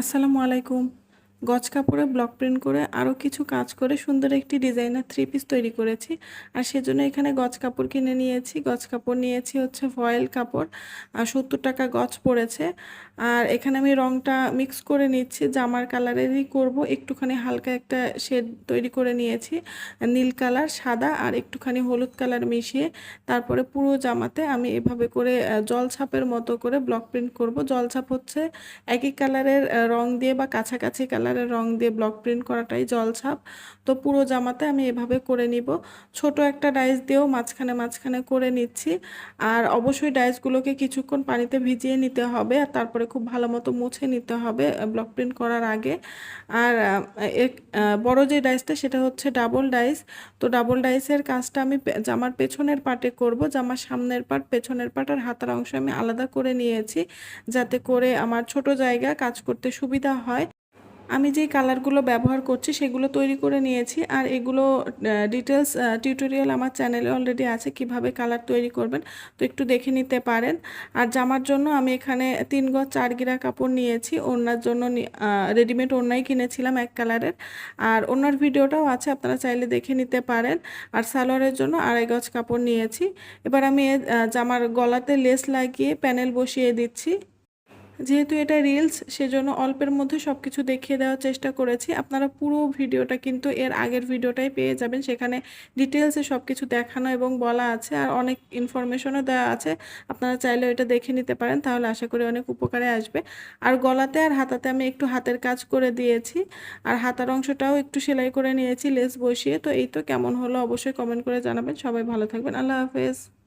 আসসালামু আলাইকুম। গজ কাপড়ে ব্লক প্রিন্ট করে আরও কিছু কাজ করে সুন্দর একটি ডিজাইনার থ্রি পিস তৈরি করেছি। আর সেজন্য এখানে গজ কাপড় কিনে নিয়েছি। গজ কাপড় নিয়েছি হচ্ছে ফয়েল কাপড় আর সত্তর টাকা গজ পড়েছে। আর এখানে আমি রংটা মিক্স করে নিচ্ছি জামার কালারেরই করব। একটুখানি হালকা একটা শেড তৈরি করে নিয়েছি নীল কালার সাদা আর একটুখানি হলুদ কালার মিশিয়ে তারপরে পুরো জামাতে আমি এভাবে করে আহ, জলছাপের মতো করে ব্লক প্রিন্ট করব। জলছাপ হচ্ছে একই কালারের রং দিয়ে বা কাছাকাছি কালারের রং দিয়ে ব্লক প্রিন্ট করাটাই জলছাপ তো পুরো জামাতে আমি এভাবে করে নিব। ছোট একটা ডাইস দিয়েও মাঝখানে মাঝখানে করে নিচ্ছি। আর অবশ্যই ডাইসগুলোকে কিছুক্ষণ পানিতে ভিজিয়ে নিতে হবে আর তারপরে খুব ভালো মতো মুছে নিতে হবে ব্লক প্রিন্ট করার আগে। আর বড় যে ডাইসটা সেটা হচ্ছে ডাবল ডাইস। তো ডাবল ডাইসের কাজটা আমি জামার পেছনের পার্টে করব। জামার সামনের পার্ট পেছনের পার্ট আর হাতার অংশ আমি আলাদা করে নিয়েছি যাতে করে আমার ছোট জায়গা কাজ করতে সুবিধা হয়। আমি যেই কালারগুলো ব্যবহার করছি সেগুলো তৈরি করে নিয়েছি আর এগুলো ডিটেলস টিউটোরিয়াল আমার চ্যানেলে অলরেডি আছে কীভাবে কালার তৈরি করবেন, তো একটু দেখে নিতে পারেন। আর জামার জন্য আমি এখানে তিন গজ চার গিরা কাপড় নিয়েছি, ওড়নার জন্য রেডিমেড ওড়নাই কিনেছিলাম এক কালারের। আর ওনার ভিডিওটাও আছে, আপনারা চাইলে দেখে নিতে পারেন। আর সালোয়ারের জন্য আড়াই গজ কাপড় নিয়েছি। এবার আমি জামার গলাতে লেস লাগিয়ে প্যানেল বসিয়ে দিচ্ছি। যেহেতু এটা রিলস সেজন্য অল্পের মধ্যে সব কিছু দেখিয়ে দেওয়ার চেষ্টা করেছি। আপনারা পুরো ভিডিওটা কিন্তু এর আগের ভিডিওটাই পেয়ে যাবেন। সেখানে ডিটেলসে সব কিছু দেখানো এবং বলা আছে আর অনেক ইনফরমেশনও দেওয়া আছে। আপনারা চাইলে ওইটা দেখে নিতে পারেন, তাহলে আশা করি অনেক উপকারে আসবে। আর গলাতে আর হাতাতে আমি একটু হাতের কাজ করে দিয়েছি। আর হাতার অংশটাও একটু সেলাই করে নিয়েছি, লেস বসিয়ে। তো এই তো কেমন হলো অবশ্যই কমেন্ট করে জানাবেন। সবাই ভালো থাকবেন। আল্লাহ হাফেজ।